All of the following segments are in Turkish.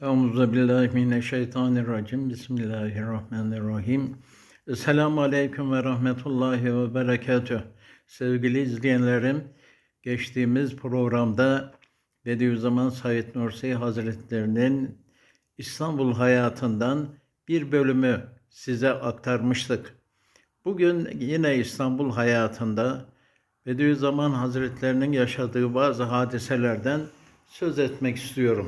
Euzu billahi mineşşeytanirracim. Bismillahirrahmanirrahim. Esselamu aleyküm ve rahmetullahi ve berekatüh. Sevgili izleyenlerim, geçtiğimiz programda Bediüzzaman Said Nursi Hazretlerinin İstanbul hayatından bir bölümü size aktarmıştık. Bugün yine İstanbul hayatında Bediüzzaman Hazretlerinin yaşadığı bazı hadiselerden söz etmek istiyorum.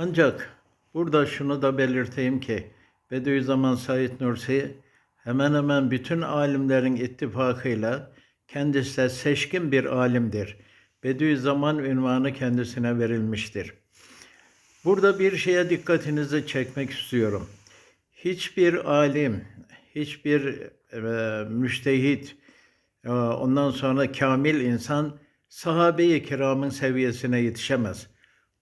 Ancak burada şunu da belirteyim ki Bediüzzaman Said Nursi hemen hemen bütün alimlerin ittifakıyla kendisi de seçkin bir alimdir. Bediüzzaman ünvanı kendisine verilmiştir. Burada bir şeye dikkatinizi çekmek istiyorum. Hiçbir alim, hiçbir e, müştehit, e, ondan sonra kamil insan sahabe-i kiramın seviyesine yetişemez.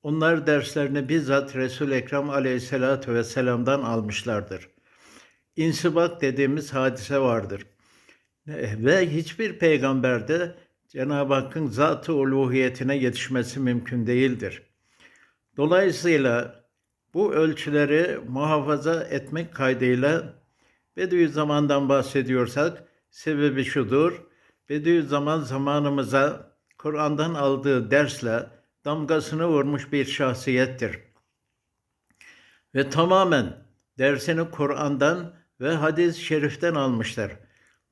Onlar derslerini bizzat Resul Ekrem Aleyhisselatü Vesselam'dan almışlardır. İnsibak dediğimiz hadise vardır. Ve hiçbir peygamberde Cenab-ı Hakk'ın zat-ı uluhiyetine yetişmesi mümkün değildir. Dolayısıyla bu ölçüleri muhafaza etmek kaydıyla Bediüzzaman'dan bahsediyorsak sebebi şudur. Bediüzzaman zamanımıza Kur'an'dan aldığı dersle damgasını vurmuş bir şahsiyettir. Ve tamamen dersini Kur'an'dan ve hadis-i şeriften almışlar.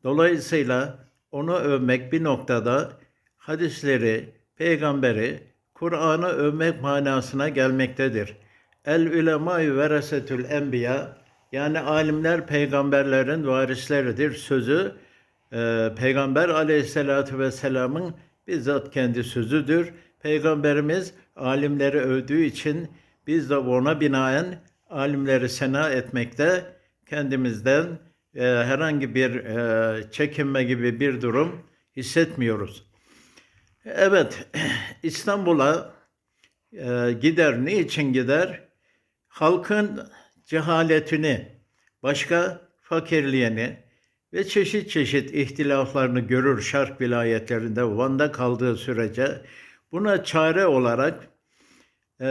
Dolayısıyla onu övmek bir noktada hadisleri, peygamberi, Kur'an'ı övmek manasına gelmektedir. El ulemâ veresetül enbiya yani alimler peygamberlerin varisleridir sözü e, Peygamber aleyhissalatü vesselamın bizzat kendi sözüdür. Peygamberimiz alimleri övdüğü için biz de ona binaen alimleri sena etmekte kendimizden e, herhangi bir e, çekinme gibi bir durum hissetmiyoruz. Evet, İstanbul'a e, gider. Niçin gider? Halkın cehaletini, başka fakirliğini ve çeşit çeşit ihtilaflarını görür şark vilayetlerinde Van'da kaldığı sürece buna çare olarak e,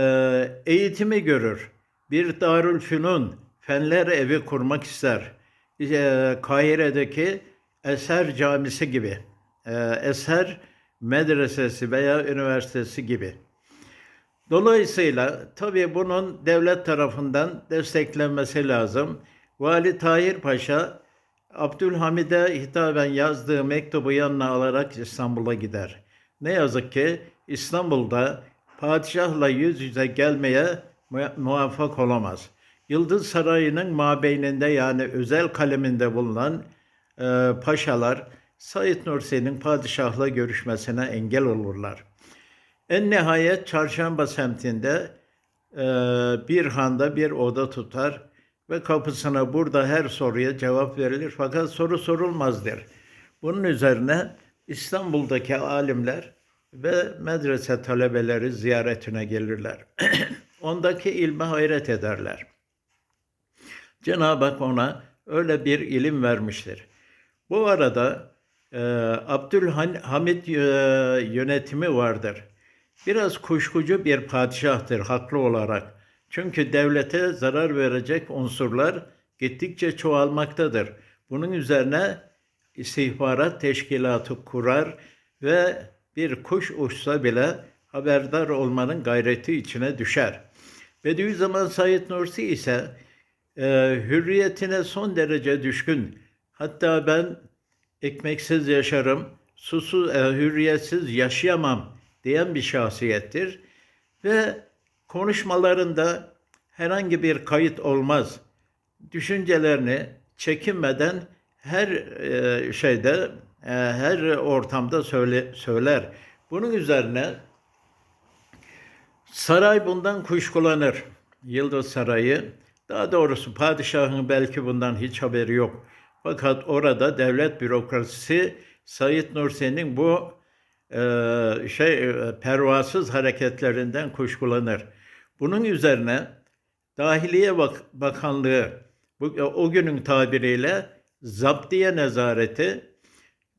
eğitimi görür. Bir Darül Fünun, Fenler Evi kurmak ister. E, Kahire'deki Eser Camisi gibi, e, Eser Medresesi veya Üniversitesi gibi. Dolayısıyla tabii bunun devlet tarafından desteklenmesi lazım. Vali Tahir Paşa Abdülhamid'e hitaben yazdığı mektubu yanına alarak İstanbul'a gider. Ne yazık ki İstanbul'da padişahla yüz yüze gelmeye muvaffak olamaz. Yıldız Sarayı'nın mabeyninde yani özel kaleminde bulunan e, paşalar Said Nursi'nin padişahla görüşmesine engel olurlar. En nihayet Çarşamba semtinde e, bir handa bir oda tutar ve kapısına burada her soruya cevap verilir fakat soru sorulmaz der. Bunun üzerine İstanbul'daki alimler ve medrese talebeleri ziyaretine gelirler. Ondaki ilme hayret ederler. Cenab-ı Hak ona öyle bir ilim vermiştir. Bu arada e, Abdülhamid e, yönetimi vardır. Biraz kuşkucu bir padişahtır haklı olarak. Çünkü devlete zarar verecek unsurlar gittikçe çoğalmaktadır. Bunun üzerine istihbarat teşkilatı kurar ve bir kuş uçsa bile haberdar olmanın gayreti içine düşer. Bediüzzaman Said Nursi ise e, hürriyetine son derece düşkün. Hatta ben ekmeksiz yaşarım, susuz, e, hürriyetsiz yaşayamam diyen bir şahsiyettir. Ve konuşmalarında herhangi bir kayıt olmaz. Düşüncelerini çekinmeden her e, şeyde, her ortamda söyle, söyler. Bunun üzerine saray bundan kuşkulanır. Yıldız Sarayı. Daha doğrusu padişahın belki bundan hiç haberi yok. Fakat orada devlet bürokrasisi Said Nursi'nin bu e, şey e, pervasız hareketlerinden kuşkulanır. Bunun üzerine Dahiliye Bak Bakanlığı bu, o günün tabiriyle zaptiye nezareti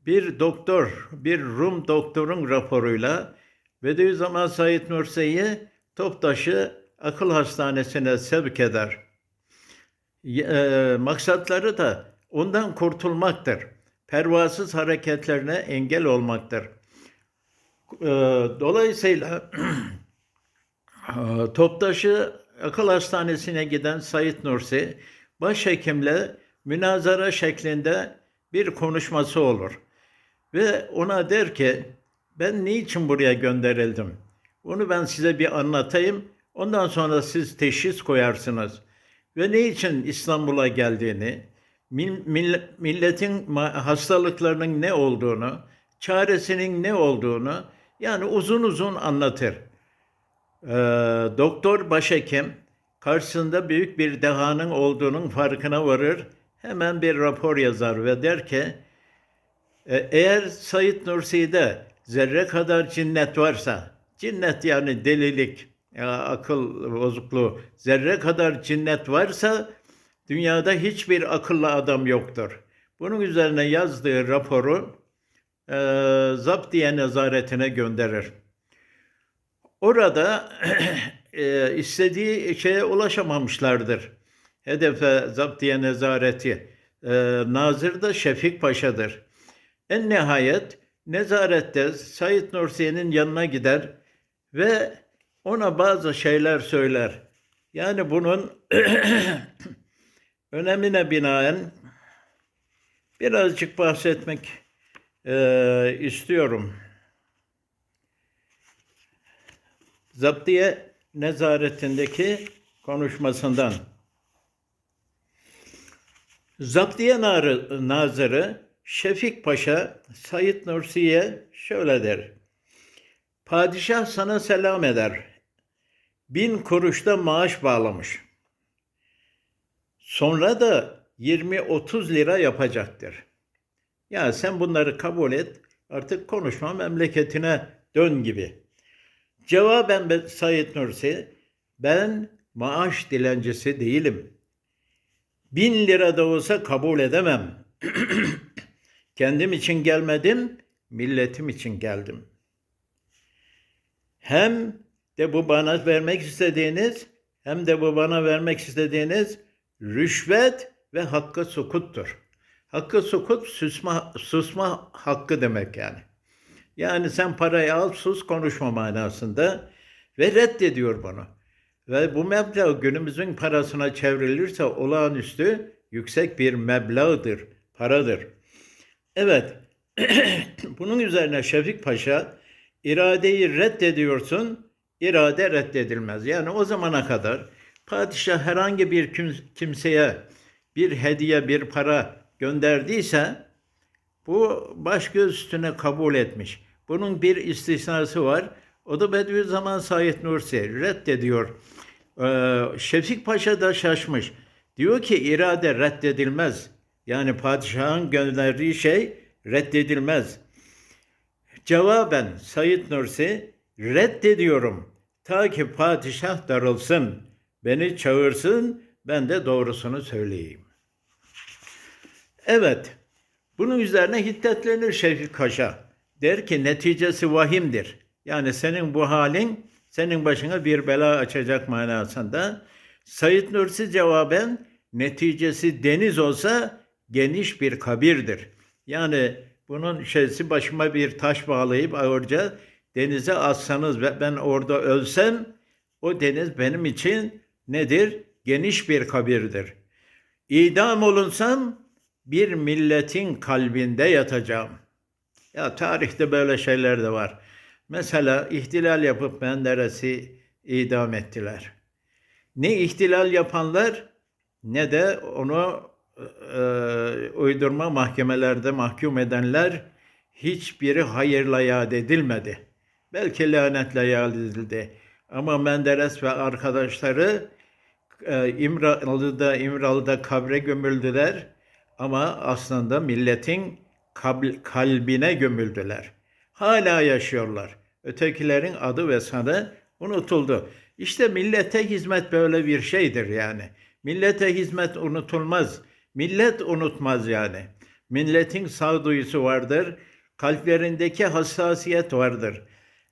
bir doktor, bir Rum doktorun raporuyla Bediüzzaman Said Nursi'yi Toptaş'ı akıl hastanesine sevk eder. E, maksatları da ondan kurtulmaktır. Pervasız hareketlerine engel olmaktır. E, dolayısıyla Toptaşı Akıl Hastanesi'ne giden Sayit Nursi, başhekimle münazara şeklinde bir konuşması olur. Ve ona der ki, ben niçin buraya gönderildim? Onu ben size bir anlatayım. Ondan sonra siz teşhis koyarsınız. Ve ne için İstanbul'a geldiğini, mil- mil- milletin hastalıklarının ne olduğunu, çaresinin ne olduğunu yani uzun uzun anlatır. Ee, doktor başhekim karşısında büyük bir dehanın olduğunun farkına varır. Hemen bir rapor yazar ve der ki eğer Said Nursi'de zerre kadar cinnet varsa, cinnet yani delilik, akıl bozukluğu, zerre kadar cinnet varsa dünyada hiçbir akıllı adam yoktur. Bunun üzerine yazdığı raporu e, zaptiye nezaretine gönderir. Orada e, istediği şeye ulaşamamışlardır. Hedefe zaptiye nezareti. E, Nazır da Şefik Paşa'dır. En nihayet nezarette Said Nursi'nin yanına gider ve ona bazı şeyler söyler. Yani bunun önemine binaen birazcık bahsetmek e, istiyorum. Zaptiye nezaretindeki konuşmasından. Zaptiye Nazırı Şefik Paşa Said Nursi'ye şöyle der. Padişah sana selam eder. Bin kuruşta maaş bağlamış. Sonra da 20-30 lira yapacaktır. Ya sen bunları kabul et, artık konuşma memleketine dön gibi. Cevaben ben Said Nursi, ben maaş dilencisi değilim. Bin lira da olsa kabul edemem. Kendim için gelmedim, milletim için geldim. Hem de bu bana vermek istediğiniz, hem de bu bana vermek istediğiniz rüşvet ve hakkı sukuttur. Hakkı sukut susma, susma hakkı demek yani. Yani sen parayı al sus konuşma manasında ve reddediyor bunu. Ve bu meblağ günümüzün parasına çevrilirse olağanüstü yüksek bir meblağdır, paradır. Evet, bunun üzerine Şefik Paşa iradeyi reddediyorsun, irade reddedilmez. Yani o zamana kadar padişah herhangi bir kim- kimseye bir hediye, bir para gönderdiyse bu baş göz üstüne kabul etmiş. Bunun bir istisnası var. O da Bediüzzaman Said Nursi reddediyor. Ee, Şefik Paşa da şaşmış. Diyor ki irade reddedilmez. Yani padişahın gönderdiği şey reddedilmez. Cevaben Said Nursi reddediyorum. Ta ki padişah darılsın, beni çağırsın, ben de doğrusunu söyleyeyim. Evet, bunun üzerine hiddetlenir Şefik Paşa. Der ki neticesi vahimdir. Yani senin bu halin senin başına bir bela açacak manasında. Said Nursi cevaben neticesi deniz olsa geniş bir kabirdir. Yani bunun şeysi başıma bir taş bağlayıp ağırca denize atsanız ve ben orada ölsem o deniz benim için nedir? Geniş bir kabirdir. İdam olunsam bir milletin kalbinde yatacağım. Ya tarihte böyle şeyler de var. Mesela ihtilal yapıp Menderes'i idam ettiler. Ne ihtilal yapanlar ne de onu e, uydurma mahkemelerde mahkum edenler hiçbiri hayırla yad edilmedi. Belki lanetle yad edildi. Ama Menderes ve arkadaşları e, İmralı'da, İmralı'da kabre gömüldüler ama aslında milletin kalbine gömüldüler. Hala yaşıyorlar. Ötekilerin adı ve sanı unutuldu. İşte millete hizmet böyle bir şeydir yani. Millete hizmet unutulmaz. Millet unutmaz yani. Milletin sağduyusu vardır. Kalplerindeki hassasiyet vardır.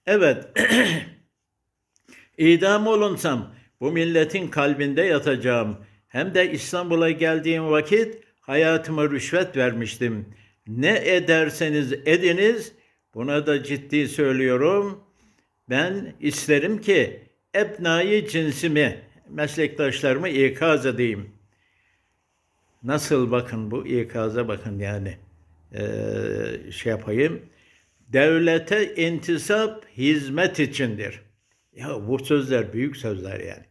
Evet. İdam olunsam bu milletin kalbinde yatacağım. Hem de İstanbul'a geldiğim vakit hayatıma rüşvet vermiştim. Ne ederseniz ediniz, buna da ciddi söylüyorum. Ben isterim ki ebnayı cinsimi, meslektaşlarımı ikaz edeyim. Nasıl bakın bu ikaza bakın yani Ee, şey yapayım. Devlete intisap hizmet içindir. Ya bu sözler büyük sözler yani.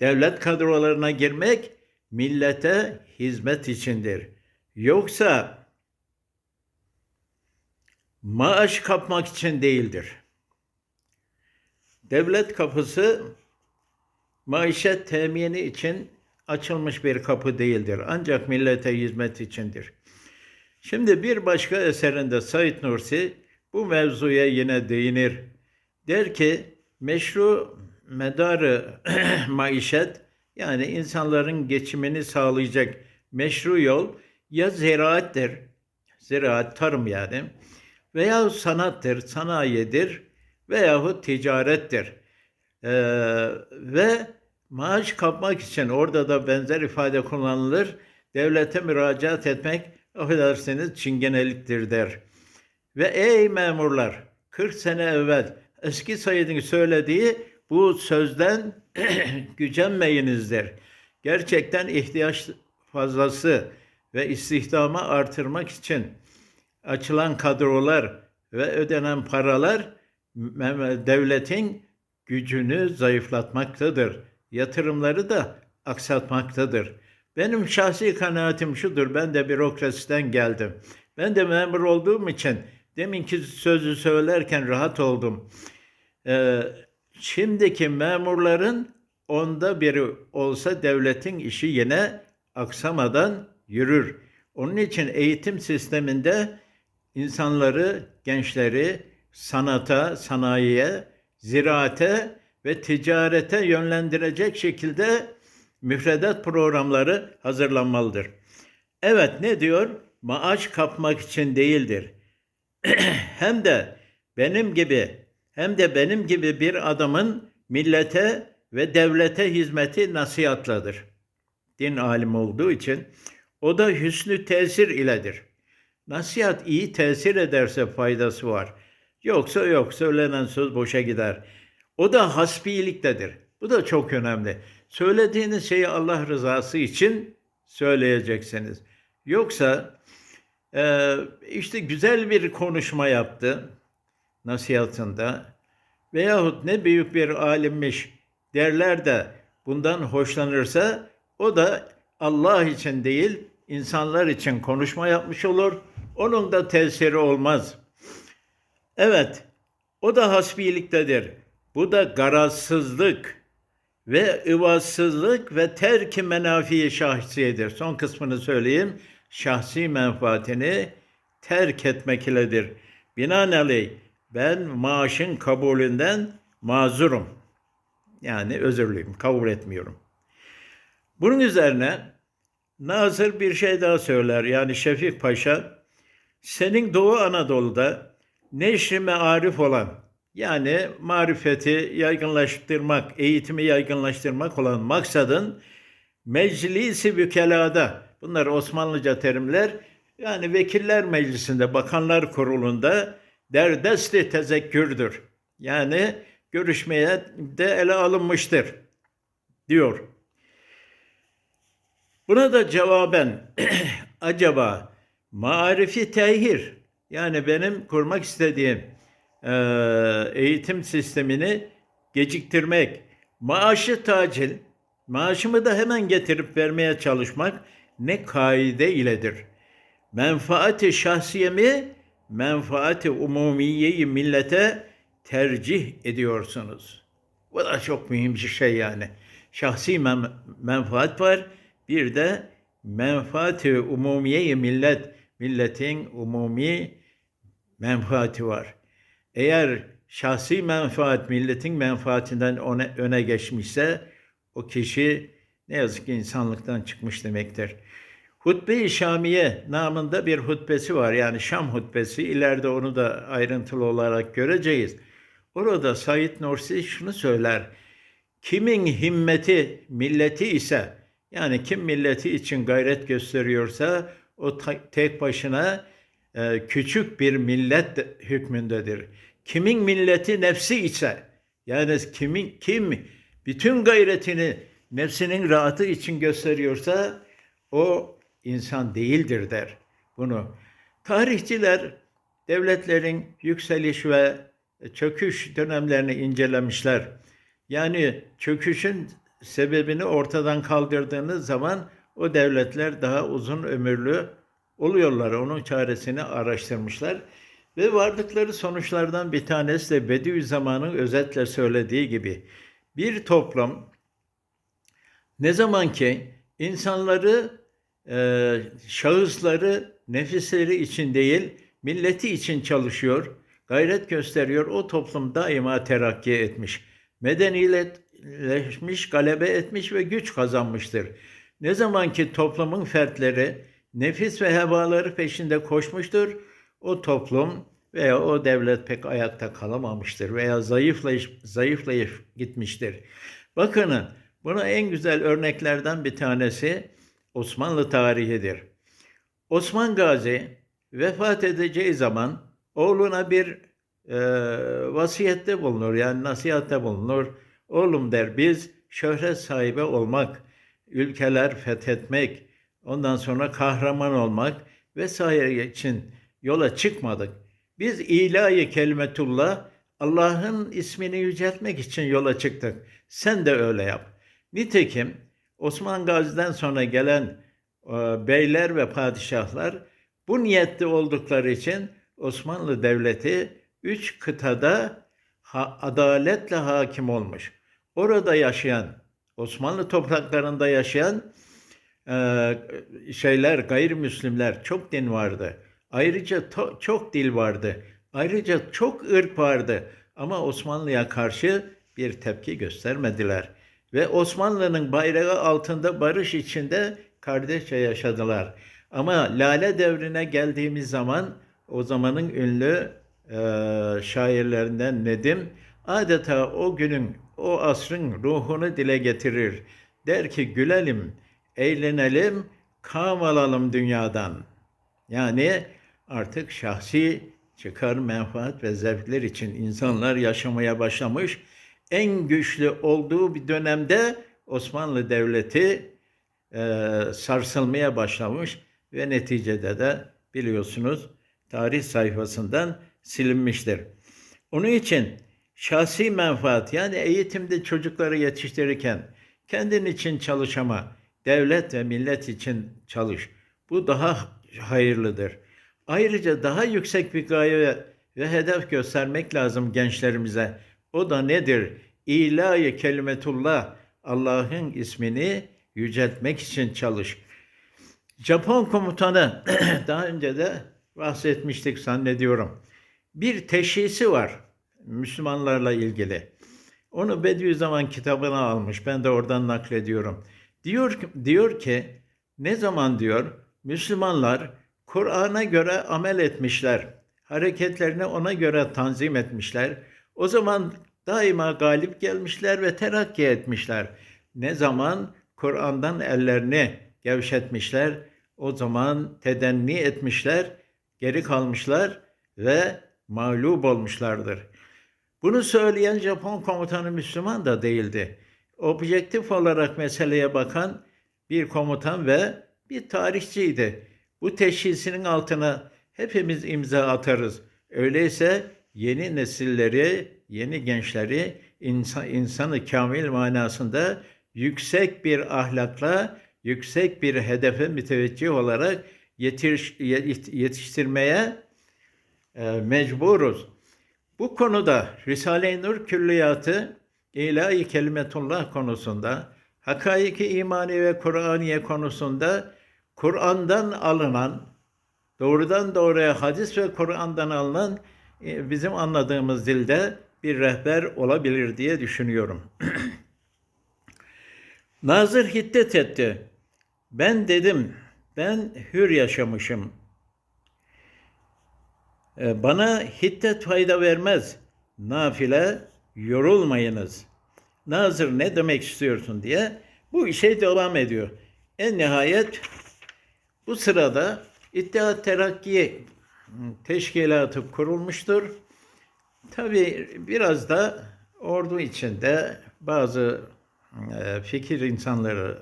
Devlet kadrolarına girmek millete hizmet içindir. Yoksa maaş kapmak için değildir. Devlet kapısı maişet temini için açılmış bir kapı değildir. Ancak millete hizmet içindir. Şimdi bir başka eserinde Said Nursi bu mevzuya yine değinir. Der ki meşru medarı maişet yani insanların geçimini sağlayacak meşru yol ya ziraattir, ziraat tarım yani veya sanattır, sanayidir veyahut ticarettir. Ee, ve maaş kapmak için orada da benzer ifade kullanılır. Devlete müracaat etmek affedersiniz çingeneliktir der. Ve ey memurlar 40 sene evvel eski Said'in söylediği bu sözden gücenmeyinizdir. Gerçekten ihtiyaç fazlası ve istihdamı artırmak için açılan kadrolar ve ödenen paralar devletin gücünü zayıflatmaktadır. Yatırımları da aksatmaktadır. Benim şahsi kanaatim şudur. Ben de bürokrasiden geldim. Ben de memur olduğum için deminki sözü söylerken rahat oldum. Ee, şimdiki memurların onda biri olsa devletin işi yine aksamadan yürür. Onun için eğitim sisteminde insanları, gençleri sanata, sanayiye, ziraate ve ticarete yönlendirecek şekilde müfredat programları hazırlanmalıdır. Evet ne diyor? Maaş kapmak için değildir. hem de benim gibi hem de benim gibi bir adamın millete ve devlete hizmeti nasihatladır. Din alim olduğu için o da hüsnü tesir iledir. Nasihat iyi tesir ederse faydası var. Yoksa yok söylenen söz boşa gider. O da hasbiliktedir. Bu da çok önemli. Söylediğiniz şeyi Allah rızası için söyleyeceksiniz. Yoksa e, işte güzel bir konuşma yaptı nasihatında veyahut ne büyük bir alimmiş derler de bundan hoşlanırsa o da Allah için değil insanlar için konuşma yapmış olur. Onun da tesiri olmaz. Evet, o da hasbiliktedir. Bu da garazsızlık ve ıvazsızlık ve terki menafi şahsiyedir. Son kısmını söyleyeyim. Şahsi menfaatini terk etmek iledir. Binaenaleyh ben maaşın kabulünden mazurum. Yani özürlüyüm, kabul etmiyorum. Bunun üzerine Nazır bir şey daha söyler. Yani Şefik Paşa, senin Doğu Anadolu'da neşri mearif olan yani marifeti yaygınlaştırmak, eğitimi yaygınlaştırmak olan maksadın meclisi bükelada, bunlar Osmanlıca terimler, yani vekiller meclisinde, bakanlar kurulunda derdesti tezekkürdür. Yani görüşmeye de ele alınmıştır diyor. Buna da cevaben acaba marifi tehir yani benim kurmak istediğim eğitim sistemini geciktirmek, maaşı tacil, maaşımı da hemen getirip vermeye çalışmak ne kaide iledir. Menfaati şahsiyemi, menfaati umumiyeyi millete tercih ediyorsunuz. Bu da çok mühim bir şey yani. Şahsi men- menfaat var, bir de menfaati umumiyeyi millet, milletin umumi menfaati var. Eğer şahsi menfaat milletin menfaatinden öne, öne geçmişse o kişi ne yazık ki insanlıktan çıkmış demektir. Hutbe-i Şamiye namında bir hutbesi var. Yani Şam hutbesi. İleride onu da ayrıntılı olarak göreceğiz. Orada Said Nursi şunu söyler. Kimin himmeti, milleti ise yani kim milleti için gayret gösteriyorsa o tek başına küçük bir millet hükmündedir. Kimin milleti nefsi ise yani kimin kim bütün gayretini nefsinin rahatı için gösteriyorsa o insan değildir der bunu. Tarihçiler devletlerin yükseliş ve çöküş dönemlerini incelemişler. Yani çöküşün sebebini ortadan kaldırdığınız zaman o devletler daha uzun ömürlü oluyorlar. Onun çaresini araştırmışlar. Ve vardıkları sonuçlardan bir tanesi de Bediüzzaman'ın özetle söylediği gibi bir toplum ne zaman ki insanları, e, şahısları, nefisleri için değil, milleti için çalışıyor, gayret gösteriyor, o toplum daima terakki etmiş. Medenileşmiş, galebe etmiş ve güç kazanmıştır. Ne zaman ki toplumun fertleri nefis ve hevaları peşinde koşmuştur, o toplum veya o devlet pek ayakta kalamamıştır veya zayıflayıp, zayıflayıp gitmiştir. Bakın buna en güzel örneklerden bir tanesi Osmanlı tarihidir. Osman Gazi vefat edeceği zaman oğluna bir e, vasiyette bulunur yani nasihatte bulunur. Oğlum der biz şöhret sahibi olmak, ülkeler fethetmek, ondan sonra kahraman olmak vesaire için yola çıkmadık. Biz ilahi kelimetullah Allah'ın ismini yüceltmek için yola çıktık. Sen de öyle yap. Nitekim Osman Gazi'den sonra gelen e, beyler ve padişahlar bu niyette oldukları için Osmanlı Devleti üç kıtada ha, adaletle hakim olmuş. Orada yaşayan, Osmanlı topraklarında yaşayan şeyler, gayrimüslimler çok din vardı. Ayrıca çok dil vardı. Ayrıca çok ırk vardı. Ama Osmanlı'ya karşı bir tepki göstermediler. Ve Osmanlı'nın bayrağı altında barış içinde kardeşçe yaşadılar. Ama Lale devrine geldiğimiz zaman o zamanın ünlü e, şairlerinden Nedim adeta o günün, o asrın ruhunu dile getirir. Der ki gülelim, eğlenelim, kam alalım dünyadan. Yani artık şahsi çıkar, menfaat ve zevkler için insanlar yaşamaya başlamış. En güçlü olduğu bir dönemde Osmanlı Devleti e, sarsılmaya başlamış ve neticede de biliyorsunuz tarih sayfasından silinmiştir. Onun için şahsi menfaat yani eğitimde çocukları yetiştirirken kendin için çalışama, devlet ve millet için çalış. Bu daha hayırlıdır. Ayrıca daha yüksek bir gaye ve hedef göstermek lazım gençlerimize. O da nedir? İlahi kelimetullah, Allah'ın ismini yüceltmek için çalış. Japon komutanı daha önce de bahsetmiştik zannediyorum. Bir teşhisi var Müslümanlarla ilgili. Onu Bediüzzaman kitabına almış. Ben de oradan naklediyorum. Diyor, diyor ki ne zaman diyor Müslümanlar Kur'an'a göre amel etmişler. Hareketlerini ona göre tanzim etmişler. O zaman daima galip gelmişler ve terakki etmişler. Ne zaman Kur'an'dan ellerini gevşetmişler, o zaman tedenni etmişler, geri kalmışlar ve mağlup olmuşlardır. Bunu söyleyen Japon komutanı Müslüman da değildi. Objektif olarak meseleye bakan bir komutan ve bir tarihçiydi. Bu teşhisinin altına hepimiz imza atarız. Öyleyse yeni nesilleri, yeni gençleri insan, insanı kamil manasında yüksek bir ahlakla, yüksek bir hedefe müteveccih olarak yetiş, yetiştirmeye e, mecburuz. Bu konuda Risale-i Nur Külliyatı ilahi kelimetullah konusunda, hakaiki imani ve Kur'aniye konusunda Kur'an'dan alınan, doğrudan doğruya hadis ve Kur'an'dan alınan e, bizim anladığımız dilde bir rehber olabilir diye düşünüyorum. Nazır hiddet etti. Ben dedim, ben hür yaşamışım. E, bana hiddet fayda vermez. Nafile yorulmayınız. Nazır ne demek istiyorsun diye bu işe devam ediyor. En nihayet bu sırada İttihat Terakki Teşkilatı kurulmuştur. Tabi biraz da ordu içinde bazı e, fikir insanları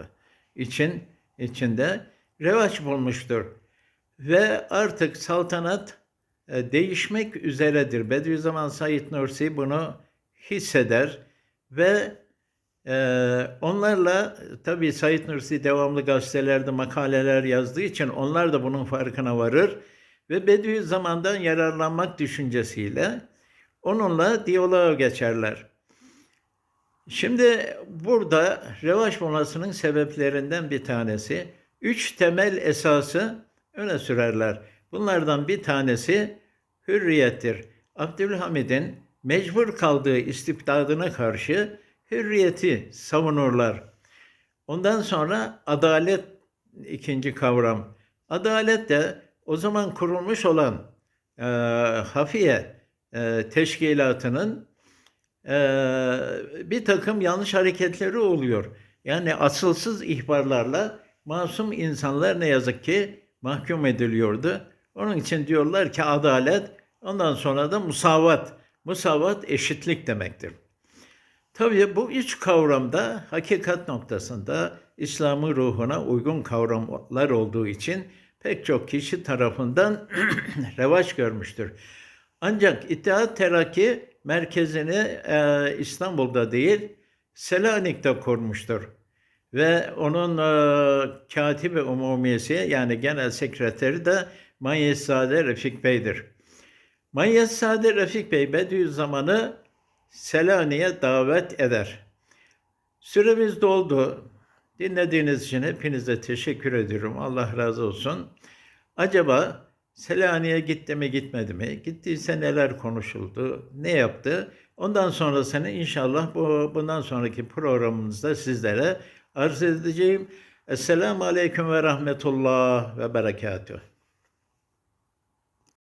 için içinde revaç bulmuştur. Ve artık saltanat e, değişmek üzeredir. Bediüzzaman Said Nursi bunu hisseder ve e, onlarla tabii Said Nursi devamlı gazetelerde makaleler yazdığı için onlar da bunun farkına varır ve Bediüzzaman'dan yararlanmak düşüncesiyle onunla diyaloğa geçerler. Şimdi burada revaç bulmasının sebeplerinden bir tanesi üç temel esası öne sürerler. Bunlardan bir tanesi hürriyettir. Abdülhamid'in mecbur kaldığı istibdadına karşı hürriyeti savunurlar. Ondan sonra adalet ikinci kavram. Adalet de o zaman kurulmuş olan e, hafiye e, teşkilatının e, bir takım yanlış hareketleri oluyor. Yani asılsız ihbarlarla masum insanlar ne yazık ki mahkum ediliyordu. Onun için diyorlar ki adalet, ondan sonra da musavat. Musavat eşitlik demektir. Tabii bu üç kavramda hakikat noktasında İslam'ın ruhuna uygun kavramlar olduğu için pek çok kişi tarafından revaç görmüştür. Ancak İttihat Terakki merkezini e, İstanbul'da değil Selanik'te kurmuştur. Ve onun e, katibi umumiyesi yani genel sekreteri de Manyeszade Refik Bey'dir. Manyeszade Refik Bey Bediüzzaman'ı Selanik'e davet eder. Süremiz doldu. Dinlediğiniz için hepinize teşekkür ediyorum. Allah razı olsun. Acaba Selanik'e gitti mi gitmedi mi? Gittiyse neler konuşuldu? Ne yaptı? Ondan sonrasını inşallah bu bundan sonraki programımızda sizlere arz edeceğim. Esselamu Aleyküm ve Rahmetullah ve Berekatuhu.